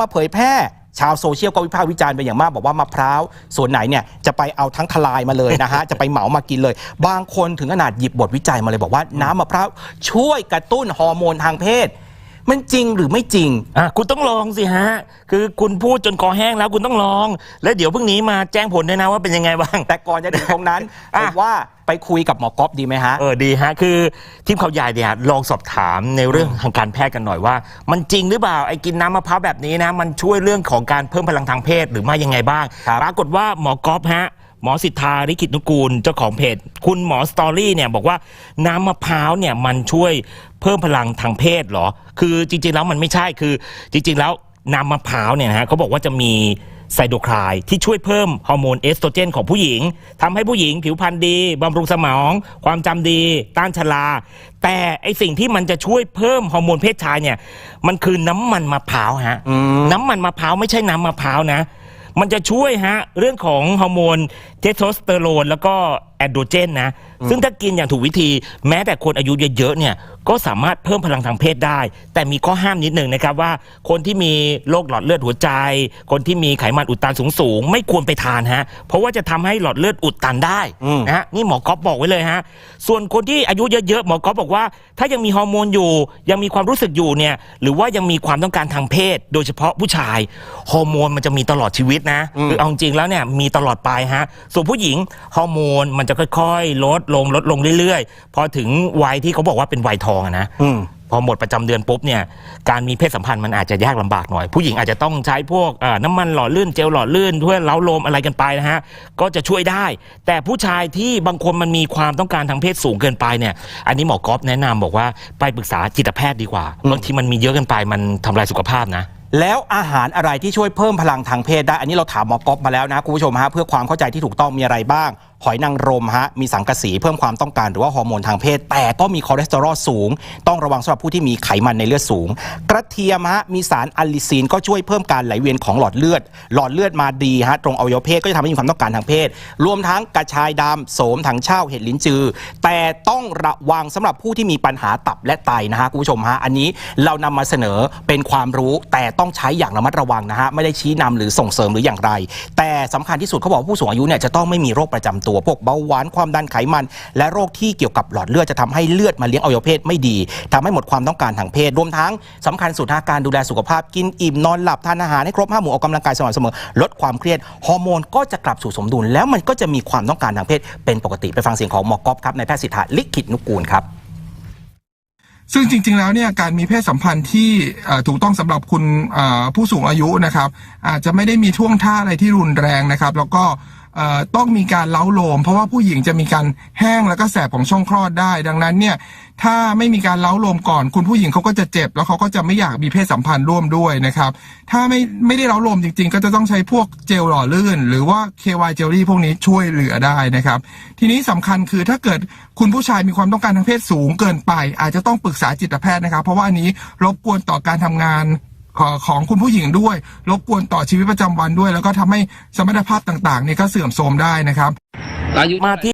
มาเผยแพร่ชาวโซเชียลก็วิพากษ์วิจารณ์ไปอย่างมากบอกว่ามะพร้าวส่วนไหนเนี่ยจะไปเอาทั้งทลายมาเลยนะฮะ จะไปเหมามากินเลย บางคนถึงขนาดหยิบบทวิจัยมาเลยบอกว่าน้ำมะพร้าวช่วยกระตุ้นฮอร์โมนทางเพศ มันจริงหรือไม่จริง อะคุณต้องลองสิฮะ คือคุณพูดจนคอแห้งแล้วคุณต้องลอง แล้วเดี๋ยวพรุ่งนี้มาแจ้งผลด้วยนะว่าเป็นยังไงบ้าง แต่ก่อนจะถึงตรงนั้นอะ ผมว่าไปคุยกับหมอก๊อฟดีไหมฮะ เออดีฮะ คือทีมข่าวใหญ่เนี่ยลองสอบถามในเรื่องทางการแพทย์กันหน่อยว่า มันจริงหรือเปล่าไอ้กินน้ำมะพร้าวแบบนี้นะ มันช่วยเรื่องของการเพิ่มพลังทางเพศหรือไม่ยังไงบ้างครับ ปรากฏว่าหมอกอฟฮะ หมอสิทธาริขิตนุกูลเจ้าของเพจ คุณหมอสตอรี่เนี่ยบอกว่าน้ำมะพร้าวเนี่ยมันช่วยเพิ่มพลังทางเพศเหรอ คือจริง ๆ แล้วมันไม่ใช่คือ จริง ๆ แล้วน้ำมะพร้าวเนี่ยนะฮะเขาบอกว่าจะมีไซโดไคน์ที่ช่วยเพิ่มฮอร์โมนเอสโตรเจนของผู้หญิงทำให้ผู้หญิงผิวพรรณดีบำรุงสมอง ความจำดี ต้านชราแต่ไอสิ่งที่มันจะช่วยเพิ่มฮอร์โมนเพศชายเนี่ย มันคือน้ำมันมะพร้าวฮะอืมน้ำมันมะพร้าวไม่ใช่น้ำมะพร้าวนะ มันจะช่วยฮะเรื่องของฮอร์โมนเทสโทสเตอโรนแล้วก็ อนโดรเจนนะ ซึ่งถ้ากินอย่างถูกวิธี แม้แต่คนอายุเยอะๆเนี่ยก็สามารถเพิ่มพลังทางเพศได้ แต่มีข้อห้ามนิดหนึ่งนะครับว่า คนที่มีโรคหลอดเลือดหัวใจ คนที่มีไขมันอุดตันสูงๆ ไม่ควรไปทานฮะ เพราะว่าจะทำให้หลอดเลือดอุดตันได้อืมนะฮะนี่หมอก๊อฟบอกไว้เลยฮะ ส่วนคนที่อายุเยอะๆ หมอก๊อฟบอกว่า ถ้ายังมีฮอร์โมนอยู่ ยังมีความรู้สึกอยู่เนี่ยหรือว่ายังมีความต้องการทางเพศ โดยเฉพาะผู้ชายฮอร์โมนมันจะมีตลอดชีวิตนะอืมคือเอาจริงๆแล้วเนี่ยมีตลอดไปฮะส่วนผู้หญิงฮอร์โมนมันจะค่อยๆ ลดลงลดลงเรื่อยๆ พอถึงวัยที่เขาบอกว่าเป็นวัยทองอะนะอืม พอหมดประจำเดือนปุ๊บเนี่ยการมีเพศสัมพันธ์มันอาจจะยากลำบากหน่อย ผู้หญิงอาจจะต้องใช้พวกเอ่อน้ำมันหล่อลื่นเจลหล่อลื่นเพื่อเล้าโลมอะไรกันไปนะฮะก็จะช่วยได้ แต่ผู้ชายที่บางคนมันมีความต้องการทางเพศสูงเกินไปเนี่ยอันนี้หมอกอฟแนะนำบอกว่าไปปรึกษาจิตแพทย์ดีกว่าอืมบางทีมันมีเยอะเกินไปมันทำลายสุขภาพนะ แล้วอาหารอะไรที่ช่วยเพิ่มพลังทางเพศได้ อันนี้เราถามหมอก๊อฟมาแล้วนะคุณผู้ชมฮะเพื่อความเข้าใจที่ถูกต้องมีอะไรบ้าง หอยนางรมฮะมีสังกะสีเพิ่มความต้องการหรือว่าฮอร์โมนทางเพศ แต่ก็มีคอเลสเตอรอลสูง ต้องระวังสำหรับผู้ที่มีไขมันในเลือดสูง กระเทียมฮะมีสารอัลลิซีนก็ช่วยเพิ่มการไหลเวียนของหลอดเลือด หลอดเลือดมาดีฮะตรงอวัยวะเพศก็จะทำให้มีความต้องการทางเพศ รวมทั้งกระชายดำโสมถังเช่าเห็ดลิ้นจือ แต่ต้องระวังสำหรับผู้ที่มีปัญหาตับและไตนะฮะคุณผู้ชมฮะอันนี้เรานำมาเสนอเป็นความรู้แต่ต้องใช้อย่างระมัดระวังนะฮะไม่ได้ชี้นำหรือส่งเสริมหรืออย่างไร แต่สำคัญที่สุดเขาบอกผู้สูงอายุเนี่ยจะต้องไม่มีโรคประจำตัวพวกเบาหวานความดันไขมัน และโรคที่เกี่ยวกับหลอดเลือดจะทำให้เลือดมาเลี้ยงอวัยวะเพศไม่ดีทำให้หมดความต้องการทางเพศ รวมทั้งสำคัญสุดฮะการดูแลสุขภาพกินอิ่มนอนหลับทานอาหารให้ครบห้าหมู่ออกกำลังกายสม่ำเสมอลดความเครียดฮอร์โมนก็จะกลับสู่สมดุล แล้วมันก็จะมีความต้องการทางเพศ เป็นปกติไปฟังเสียงของหมอกอฟครับในแพทย์สิทธาลิขิตนุกูลครับซึ่งจริง ๆ แล้วเนี่ยการมีเพศสัมพันธ์ที่ถูกต้องสำหรับคุณผู้สูงอายุนะครับ อาจจะไม่ได้มีท่วงท่าอะไรที่รุนแรงนะครับ แล้วก็ ต้องมีการเล้าโลม เพราะว่าผู้หญิงจะมีการแห้งแล้วก็แสบของช่องคลอดได้ ดังนั้นเนี่ยถ้าไม่มีการเล้าโลมก่อน คุณผู้หญิงเขาก็จะเจ็บ แล้วเขาก็จะไม่อยากมีเพศสัมพันธ์ร่วมด้วยนะครับ ถ้าไม่ไม่ได้เล้าโลมจริง ๆ ก็จะต้องใช้พวกเจลหล่อลื่น หรือว่า KY เจลลี่พวกนี้ช่วยเหลือได้นะครับ ทีนี้สำคัญคือถ้าเกิดคุณผู้ชายมีความต้องการทางเพศสูงเกินไป อาจจะต้องปรึกษาจิตแพทย์นะครับ เพราะว่าอันนี้รบกวนต่อการทำงาน ของของคุณผู้หญิงด้วย รบกวนต่อชีวิตประจำวันด้วย แล้วก็ทำให้สมรรถภาพต่างๆเนี่ยก็เสื่อมโทรมได้นะครับมาที่